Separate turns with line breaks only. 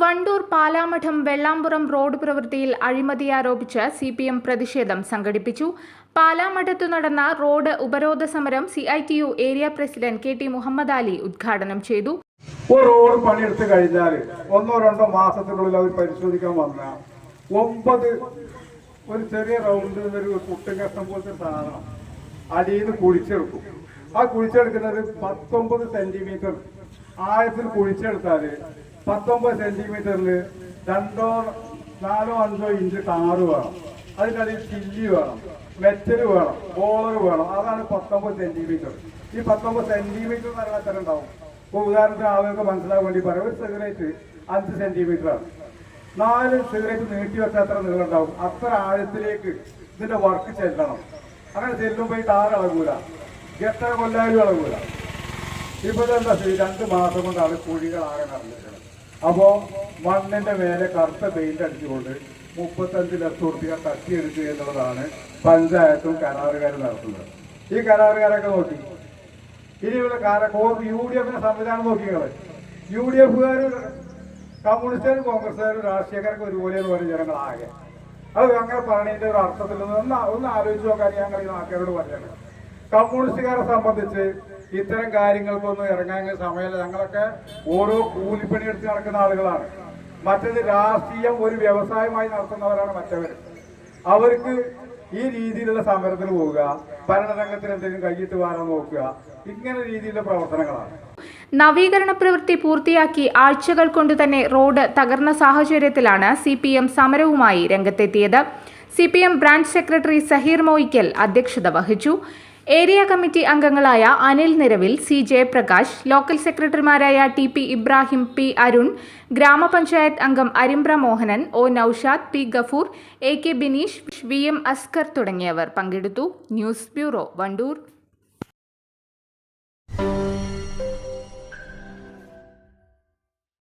Wandoor Palamadam Vellampuram road പ്രവൃത്തിയിൽ അഴിമതി ആരോപിച്ച് സി പി എം പ്രതിഷേധം സംഘടിപ്പിച്ചു. പാലാമഠത്തു നടന്ന റോഡ് ഉപരോധ സമരം C I T U area president K T Muhammad Ali ഉദ്ഘാടനം ചെയ്തു.
ഒരു റോഡ് പണിയെടുത്ത് കഴിഞ്ഞാൽ ഒന്നോ രണ്ടോ മാസത്തിനുള്ളിൽ അവർ പരിശോധിക്കാൻ വന്ന ഒമ്പത് ഒരു ചെറിയ റൗണ്ടിൽ ഒരു കുട്ടികഷ്ടം പോലത്തെ സാധനം അടിയിൽ നിന്ന് കുഴിച്ചെടുക്കും. ആ കുഴിച്ചെടുക്കുന്നത് പത്തൊമ്പത് സെന്റിമീറ്റർ ആഴത്തിൽ കുഴിച്ചെടുത്താൽ പത്തൊമ്പത് സെന്റിമീറ്ററിൽ രണ്ടോ നാലോ അഞ്ചോ ഇഞ്ച് കാറ് വേണം. അതിനിടയിൽ ചില്ലി വേണം മെറ്റൽ വേണം ബോളർ വേണം. അതാണ് പത്തൊമ്പത് സെന്റിമീറ്റർ. ഈ പത്തൊമ്പത് സെന്റിമീറ്റർ എന്ന് പറഞ്ഞാൽ ഉണ്ടാവും? ഇപ്പോൾ ഉദാഹരണത്തിന് ആളുകൾക്ക് മനസ്സിലാക്കാൻ വേണ്ടി പറയാം. ഒരു സിഗരറ്റ് അഞ്ച് സെന്റിമീറ്റർ ആണ്. നാല് സിഗരറ്റ് നീട്ടി വെച്ചാൽ അത്ര നീളം ഉണ്ടാവും? അത്ര ആഴത്തിലേക്ക് ഇതിന്റെ വർക്ക് ചെല്ലണം. അങ്ങനെ ചെല്ലുമ്പോൾ ഈ താറ് ഇളകൂല. എത്ര കൊല്ലാലും ഇളകൂല. ഇപ്പോഴെന്താ രണ്ട് മാസം കൊണ്ടാണ് കുഴികളാകെ നടന്നിട്ടുള്ളത് അപ്പോ മണ്ണിന്റെ മേലെ കറുത്ത പെയിന്റ് അടിച്ചുകൊണ്ട് മുപ്പത്തഞ്ച് ലക്ഷം റുപ്യ തട്ടിയെടുക്കുക എന്നുള്ളതാണ് പഞ്ചായത്തും കരാറുകാരും നടത്തുന്നത്. ഈ കരാറുകാരൊക്കെ നോക്കി. ഇനി ഇവിടെ കാരക്കോർ യു ഡി എഫിന്റെ സംവിധാനം നോക്കിക്കളെ യു ഡി എഫുകാരും കമ്മ്യൂണിസ്റ്റുകാരും കോൺഗ്രസ്സുകാരും രാഷ്ട്രീയക്കാർക്ക് ഒരുപോലെ എന്ന് പറയുന്ന ജനങ്ങളാകെ. അത് അങ്ങനെ പറഞ്ഞതിന്റെ ഒരു അർത്ഥത്തിൽ ഒന്ന് ആലോചിച്ച് നോക്കാൻ ഞങ്ങൾ ഈ നാട്ടുകാരോട് പറഞ്ഞത് കമ്മ്യൂണിസ്റ്റുകാരെ സംബന്ധിച്ച് ഇത്തരം കാര്യങ്ങൾക്കൊന്നും ഇറങ്ങാൻ സമയമില്ല. ഞങ്ങളൊക്കെ ഓരോ കൂലിപ്പണി എടുത്ത് നടക്കുന്ന ആളുകളാണ്. മറ്റത് രാഷ്ട്രീയം ഒരു വ്യവസായമായി നടത്തുന്നവരാണ് മറ്റവർ അവർക്ക് ഈ രീതിയിലുള്ള സമരത്തിന് പോവുക ഭരണരംഗത്തിന് എന്തെങ്കിലും കൈയിട്ട് വാരാൻ നോക്കുക ഇങ്ങനെ രീതിയിലുള്ള പ്രവർത്തനങ്ങളാണ്.
നവീകരണ പ്രവൃത്തി പൂർത്തിയാക്കി ആഴ്ചകൾ കൊണ്ട് തന്നെ റോഡ് തകർന്ന സാഹചര്യത്തിലാണ് സി പി എം സമരവുമായി രംഗത്തെത്തിയത്. C P M branch secretary Saheer Moyikkal അധ്യക്ഷത വഹിച്ചു. ഏരിയ കമ്മിറ്റി അംഗങ്ങളായ അനിൽ നിരവിൽ സി ജയപ്രകാശ് ലോക്കൽ സെക്രട്ടറിമാരായ T P Ibrahim P Arun ഗ്രാമപഞ്ചായത്ത് അംഗം Arimbra Mohanan O Naushad P Gafoor A K Bineesh V M Askar തുടങ്ങിയവർ പങ്കെടുത്തു. News bureau Wandoor.